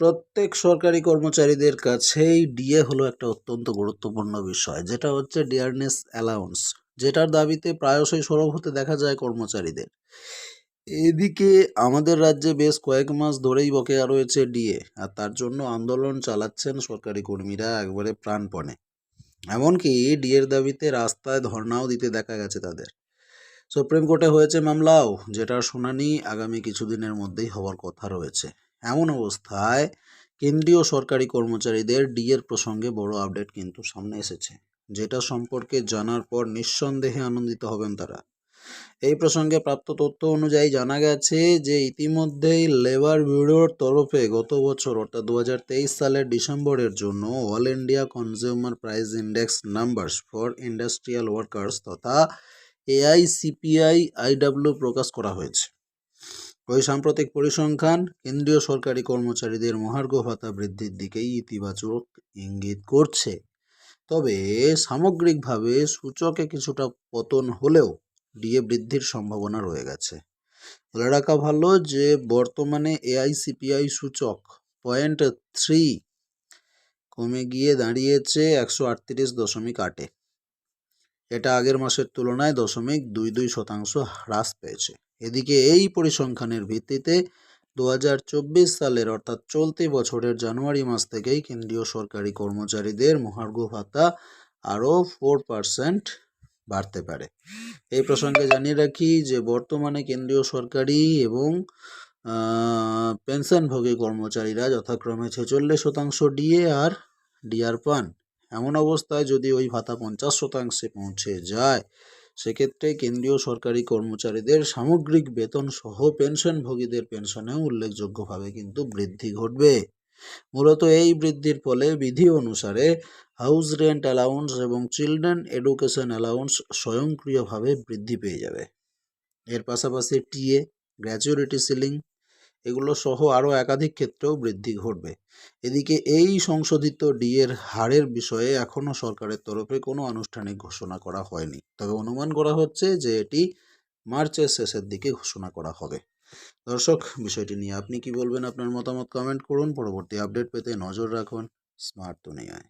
প্রত্যেক সরকারি কর্মচারীদের কাছেই ডিএ হলো একটা অত্যন্ত গুরুত্বপূর্ণ বিষয়, যেটা হচ্ছে ডিয়ারনেস অ্যালাউন্স যেটার দাবিতে প্রায়শই সরব হতে দেখা যায় কর্মচারীদের। এদিকে আমাদের রাজ্যে বেশ কয়েক মাস ধরেই বকেয়া রয়েছে ডিএ, আর তার জন্য আন্দোলন চালাচ্ছেন সরকারি কর্মীরা একবারে প্রাণপণে। এমনকি ডিএর দাবিতে রাস্তায় ধর্নাও দিতে দেখা গেছে তাদের। সুপ্রিম কোর্টে হয়েছে মামলাও, যেটার শুনানি আগামী কিছুদিনের মধ্যেই হওয়ার কথা রয়েছে। এমন অবস্থায় কেন্দ্রীয় সরকারি কর্মচারীদের ডিএর প্রসঙ্গে বড় আপডেট কিন্তু সামনে এসেছে। যেটা সম্পর্কে জানার পর নিঃসন্দেহে আনন্দিত হবেন তারা। এই প্রসঙ্গে প্রাপ্ত তথ্য অনুযায়ী জানা গেছে যে, ইতিমধ্যেই লেবার ব্যুরোর তরফে গত বছর, অর্থাৎ দু হাজার তেইশ সালের ডিসেম্বরের জন্য all India consumer price index numbers for industrial workers তথা এআইসিপিআই আইডাব্লিউ প্রকাশ করা হয়েছে। সাম্প্রতিক পরিসংখ্যান কেন্দ্রীয় সরকারি কর্মচারীদের মহার্ঘ ভাতা বৃদ্ধির দিকেই ইতিবাচক ইঙ্গিত করছে। তবে সামগ্রিকভাবে সূচকে কিছুটা পতন হলেও ডিএ বৃদ্ধির সম্ভাবনা রয়ে গেছে। বলে রাখা ভালো যে বর্তমানে এআইসিপিআই সূচক পয়েন্ট থ্রি কমে গিয়ে দাঁড়িয়েছে একশো আটত্রিশ দশমিক আটে এটা আগের মাসের তুলনায় দশমিক দুই দুই শতাংশ হ্রাস পেয়েছে। এদিকে এই পরিসংখ্যানের ভিত্তিতে দু হাজার চব্বিশ সালের অর্থাৎ চলতি বছরের জানুয়ারি মাস থেকেই কেন্দ্রীয় সরকারি কর্মচারীদের মহার্ঘ ভাতা আরও ফোর পার্সেন্ট বাড়তে পারে। এই প্রসঙ্গে জানিয়ে রাখি যে, বর্তমানে কেন্দ্রীয় সরকারি এবং পেনশনভোগী কর্মচারীরা যথাক্রমে ছেচল্লিশ শতাংশ ডিএ আর ডিআর পান। এমন অবস্থায় যদি ওই ভাতা পঞ্চাশ শতাংশে পৌঁছে যায় সেক্ষেত্রে কেন্দ্রীয় সরকারি কর্মচারীদের সামগ্রিক বেতন সহ পেনশনভোগীদের পেনশনেও উল্লেখযোগ্যভাবে কিন্তু বৃদ্ধি ঘটবে। মূলত এই বৃদ্ধির ফলে বিধি অনুসারে হাউস রেন্ট অ্যালাউন্স এবং চিলড্রেন এডুকেশন অ্যালাউন্স স্বয়ংক্রিয়ভাবে বৃদ্ধি পেয়ে যাবে। এর পাশাপাশি টিএ গ্র্যাচুইটি সিলিং এগুলো সহ আরও একাধিক ক্ষেত্রেও বৃদ্ধি ঘটবে। এদিকে এই সংশোধিত ডিএর হারের বিষয়ে এখনও সরকারের তরফে কোনো আনুষ্ঠানিক ঘোষণা করা হয়নি। তবে অনুমান করা হচ্ছে যে এটি মার্চের শেষের দিকে ঘোষণা করা হবে। দর্শক, বিষয়টি নিয়ে আপনি কি বলবেন? আপনার মতামত কমেন্ট করুন। পরবর্তী আপডেট পেতে নজর রাখুন স্মার্ট দুনিয়ায়।